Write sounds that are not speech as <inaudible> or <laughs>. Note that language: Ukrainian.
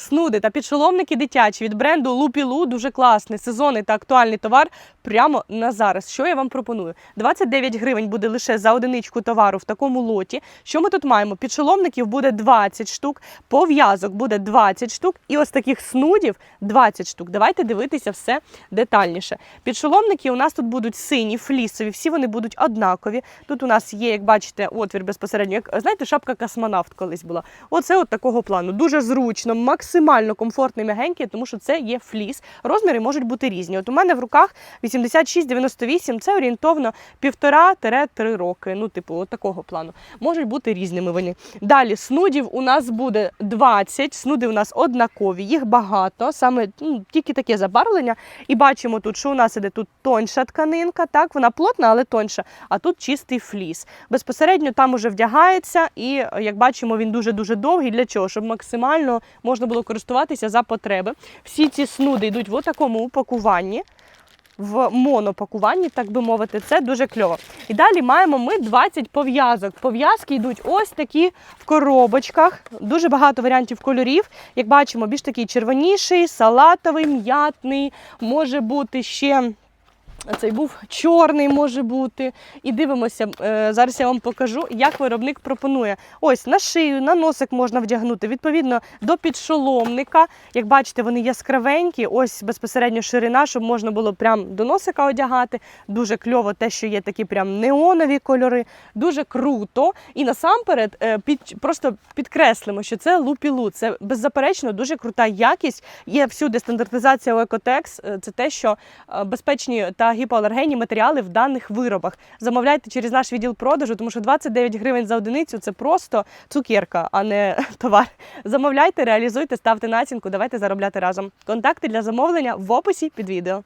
Снуди та підшоломники дитячі від бренду Лупілу дуже класний, сезонний та актуальний товар прямо на зараз. Що я вам пропоную? 29 гривень буде лише за одиничку товару в такому лоті. Що ми тут маємо? Підшоломників буде 20 штук, пов'язок буде 20 штук, і ось таких снудів 20 штук. Давайте дивитися все детальніше. Підшоломники у нас тут будуть сині, флісові, всі вони будуть однакові. Тут у нас є, як бачите, отвір безпосередньо. Як знаєте, шапка космонавт колись була. Оце от такого плану. Дуже зручно, максимально комфортний, м'ягенький, тому що це є фліс. Розміри можуть бути різні. От у мене в руках 86-98, це орієнтовно півтора-три роки. Ну, типу, от такого плану. Можуть бути різними вони. Далі снудів у нас буде 20. Снуди у нас однакові, їх багато, саме ну, тільки таке забарвлення. І бачимо тут, що у нас іде тут тоньша тканинка, так, вона плотна, але тоньша, а тут чистий фліс. Безпосередньо там уже вдягається, і як бачимо, він дуже-дуже довгий. Для чого? Щоб максимально можна було користуватися за потреби. Всі ці снуди йдуть в такому упакуванні. В монопакуванні, так би мовити, це дуже кльово. І далі маємо ми 20 пов'язок. Пов'язки йдуть ось такі в коробочках. Дуже багато варіантів кольорів. Як бачимо, більш такий червоніший, салатовий, м'ятний, може бути ще. Цей був чорний, може бути. І дивимося, е, зараз я вам покажу, як виробник пропонує. Ось на шию, на носик можна вдягнути. Відповідно до підшоломника. Як бачите, вони яскравенькі. Ось безпосередньо ширина, щоб можна було прям до носика одягати. Дуже кльово те, що є такі прям неонові кольори. Дуже круто. І насамперед е, під, просто підкреслимо, що це лупілу. Це беззаперечно дуже крута якість. Є всюди стандартизація у Екотекс. Це те, що е, безпечні та гіпоалергенні матеріали в даних виробах. Замовляйте через наш відділ продажу, тому що 29 гривень за одиницю це просто цукерка, а не <laughs> товар. Замовляйте, реалізуйте, ставте націнку. Давайте заробляти разом. Контакти для замовлення в описі під відео.